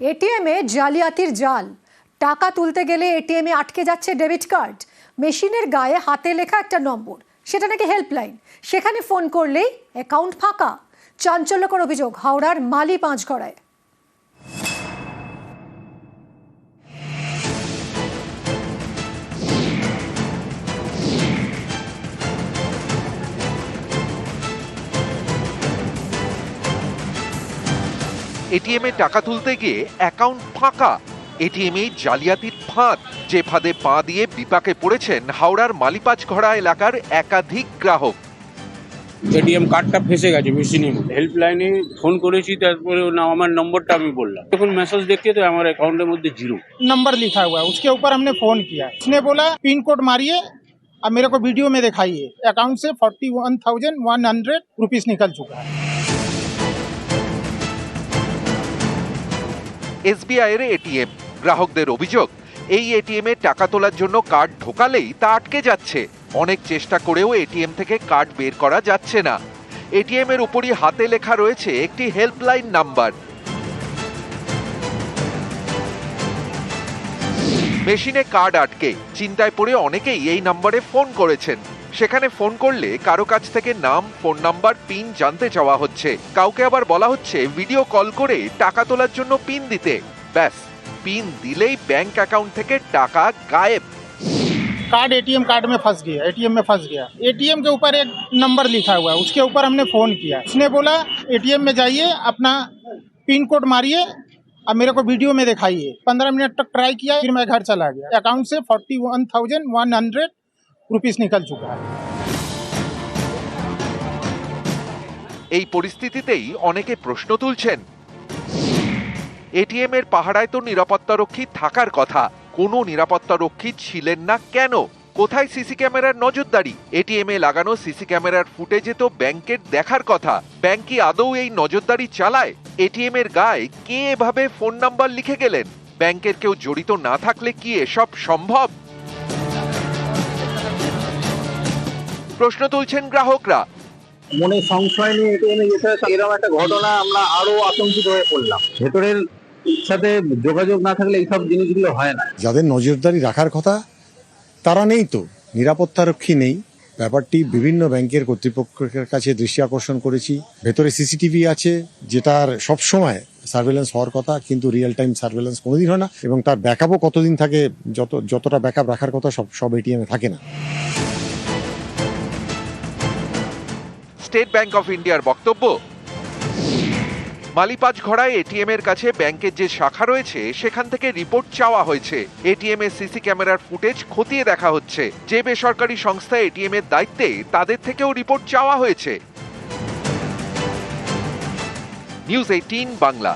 এটিএমে জালিয়াতির জাল। টাকা তুলতে গেলে এটিএমে আটকে যাচ্ছে ডেবিট কার্ড। মেশিনের গায়ে হাতে লেখা একটা নম্বর। সেটা নাকি হেল্পলাইন। সেখানে ফোন করলেই অ্যাকাউন্ট ফাঁকা। চাঞ্চল্যকর অভিযোগ, হাওড়ার মালি পাঁচগড়ায়। এটিএমে টাকা তুলতে গিয়ে অ্যাকাউন্ট ফাঁকা এটিএমে জালিয়াতির ফাঁদ যে ফাঁদে পা দিয়ে বিপাকে পড়েছেন হাওড়ার মালিপাচঘড়া এলাকার একাধিক গ্রাহক এটিএম কার্ডটা ফেসে গেছে মেশিনের মধ্যে হেল্পলাইনে ফোন করেছি তারপরে ও না আমার নম্বরটা আমি বললাম তখন মেসেজ দেখতে তো আমার অ্যাকাউন্টের মধ্যে জিরো नंबर लिखा हुआ है उसके ऊपर हमने फोन किया उसने बोला पिन कोड मारिए अब मेरे को वीडियो में दिखाइए अकाउंट से forty one thousand one hundred rupees निकल चुका है এসবিআই এর এটিএম। গ্রাহকদের অভিযোগ, এই এটিএম টাকা তোলার জন্য কার্ড ঢোকালেই তা আটকে যাচ্ছে। অনেক চেষ্টা করেও এটিএম থেকে কার্ড বের করা যাচ্ছে না। এটিএম এর উপরই হাতে লেখা রয়েছে একটি হেল্পলাইন নাম্বার। মেশিনে কার্ড আটকে, চিন্তায় পড়ে অনেকেই এই নম্বরে ফোন করেছেন। সেখানে ফোন করলে কারো কাছ থেকে নাম ফোন নাম্বার পিন জানতে চাওয়া হচ্ছে কাউকে আবার বলা হচ্ছে ভিডিও কল করে টাকা তোলার জন্য পিন দিতে ব্যাস পিন দিলেই ব্যাংক অ্যাকাউন্ট থেকে টাকা গায়েব कार्ड एटीएम कार्ड में फंस गया एटीएम में फंस गया एटीएम के ऊपर एक नंबर लिखा हुआ है उसके ऊपर हमने फोन किया उसने बोला एटीएम में जाइए अपना पिन कोड मारिए अब मेरे को वीडियो में दिखाइए पंद्रह मिनट तक ट्राई किया फिर मैं घर चला गया अकाउंट से forty one thousand one hundred rupees निकल चुका है এই পরিস্থিতিতেই অনেকে প্রশ্ন তুলছেন এটিএম এর পাহারায় তো নিরাপত্তারক্ষী থাকার কথা কোনো নিরাপত্তারক্ষী ছিলেন না কেন কোথায় সিসি ক্যামেরার নজরদারি এটিএম এ লাগানো সিসি ক্যামেরার ফুটেজে তো ব্যাংকের দেখার কথা ব্যাংক কি আদৌ এই নজরদারি চালায় এটিএম এর গায়ে কে এভাবে ফোন নাম্বার লিখে গেলেন ব্যাংকের কেউ জড়িত না থাকলে কি এসব সম্ভব প্রশ্ন তুলছেন গ্রাহকরা। মনে সংশয় নিয়ে এটিএমে যেতে হয় এরকম একটা ঘটনা আমরা আরও আতঙ্কিত হয়ে পড়লাম। ভেতরের সাথে যোগাযোগ না থাকলে এইসব জিনিসগুলো হয় না। যাদের নজরদারি রাখার কথা তারা নেই তো। নিরাপত্তারক্ষী নেই। ব্যাপারটি বিভিন্ন ব্যাংকের কর্তৃপক্ষের কাছে দৃষ্টি আকর্ষণ করেছি। ভেতরে সিসিটিভি আছে যেটার সব সময় সার্ভেলেন্স হওয়ার কথা কিন্তু রিয়েল টাইম সার্ভেলেন্স কোনোদিন হয় না। এবং তার ব্যাকআপও কতদিন থাকে যত যতটা ব্যাকআপ রাখার কথা সব সব এটিএমে থাকে না। স্টেট ব্যাংক অফ ইন্ডিয়ার বক্তব্য। মালিপাজ ঘড়ায় এটিএম এর কাছে ব্যাংকের যে শাখা রয়েছে, সেখান থেকে রিপোর্ট চাওয়া হয়েছে। এটিএম এর সিসি ক্যামেরার ফুটেজ খতিয়ে দেখা হচ্ছে। যে বেসরকারি সংস্থা এটিএম এর দায়িত্বে, তাদের থেকেও রিপোর্ট চাওয়া হয়েছে। News eighteen, Bangla.